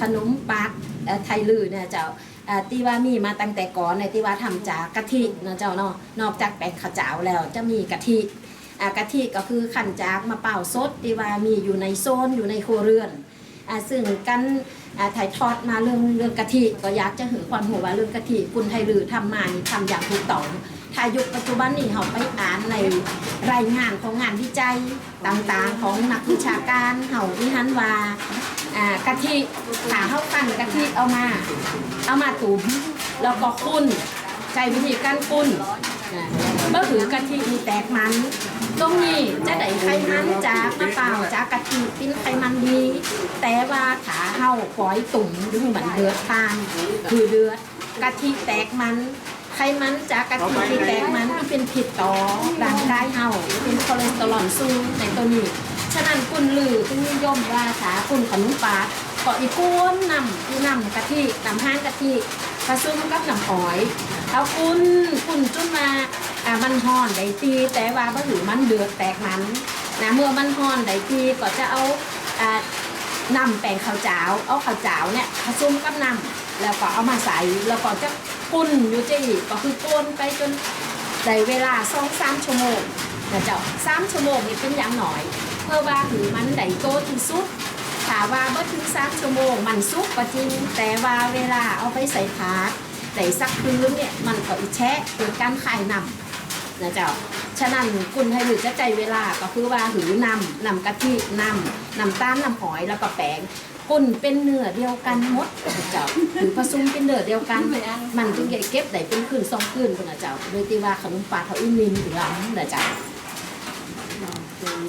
ขนมปักไทยลือเนี่ยเจ้าอ่าที่ว่ามีมาตั้งแต่ก่อนในยที่ว่าทำจากกะทินะเจ้าเนาะนอกจากแป้งข้าวเจ้าแล้วจะมีกะทิกะทิก็คือขันจากมะเป่าสดที่ว่ามีอยู่ในโซนอยู่ในโครเรือนอซึ่งกันถ่ายทอดมาเรื่องเรื่องกะทิก็อยากจะหือความหัวว่าเรื่องกะทิคุณไทยลือทำมานี่ทำอย่างถูกต้องถ้ายุคปัจจุบันนี่เขาไปอ่านในรายงานของงานวิจัยต่างๆ ของนักวิชาการเขาวิหันว่า อ่ากะทิขาเข้าปั้นกะทิเอามา เอามาตุ๋มแล้วก็คุ้นใช้วิธีการคุ้นนะก็คือกะทิมีแตกมัน ตรงนี้จะได้ไขมันจากมะเปล่าจากกะทิเป็นไขมันดี แต่ว่าขาเข้าฝอยตุ่มหรือเหมือนเดือดทานคือเดือดกะทิแตกมันไขมันจากกะทิที่แตกมันที่เป็นผิดต่อร่างกายเฮาเป็นคอเลสเตอรอลสูงในตัวนี้ ฉะนั้นคุณลือที่นิยมว่าขาคุณขนมปาดก็อีก้นนำที่นำกะทินำห้างกะทิผสมกับน้ำหอยเอาคุณคุณจนมาอ่ามันห่อนได้ตีแต่ว่าบ่ถือมันเดือดแตกมันนะเมื่อมันห่อนได้ตีก็จะเอาอ่านำแป้งข้าวเจ้า เอาข้าวเจ้าเนี่ยผสมกับน้ำแล้วก็เอามาใส่แล้วก็จะกุ้นอยู่จีก็คือก้นไปจนได้เวลาสองสามชั่วโมง นะเจ้าสามชั่วโมงนี่เป็นอย่างหน่อย เพื่อว่าถือมันได้โตที่สุดถาว่าเมื่อถึงสามชั่วโมง มันสุกก็จริงแต่ว่าเวลาเอาไปใส่ถาดได้สักคืนเนี่ยมันก็อีแชะเป็นการขายนำนะเจ้าฉะนั้นคุณให้หรือจะใจเวลาก็คือว่าหือนำนำกะทินำนำต้านนำหอยแล้วก็แป้งกุนเป็นเนื้อเดียวกันหมดนะเจ้าหรือผสมเป็นเนื้อเดียวกัน มันจึงจะเก็บได้เป็นคืนสองคืนคุณนะเจ้าโดยที่ว่าขนมปลาเขาอินมินหรืออะไรนะเจ้า